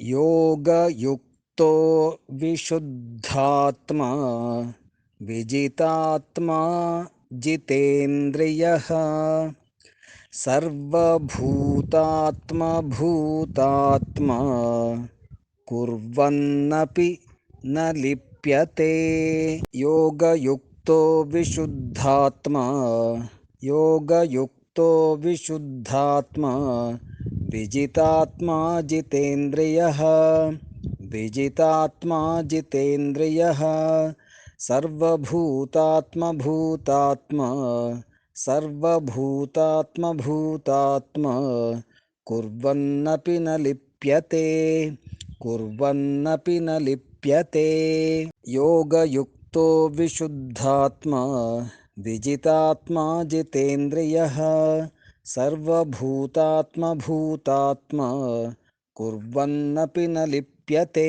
योगयुक्तो विशुद्धात्मा विजितात्मा जितेन्द्रियः सर्वभूतात्मभूतात्मा कुर्वन्नपि न लिप्यते। योगयुक्तो विशुद्धात्मा योगयुक्तो विशुद्धात्मा విజితాత్మా జితేంద్రియ విజితాత్మా జితేంద్రియ సర్వభూతాత్మభూతాత్మ సర్వభూతాత్మభూతాత్మ కుర్వన్నపి నలిప్యతే కుర్వన్నపి నలిప్యతే యోగయుక్తో విశుద్ధాత్మ విజితాత్మా జితేంద్రియ सर्वभूतात्मभूतात्मा कुर्वन्नपि न लिप्यते।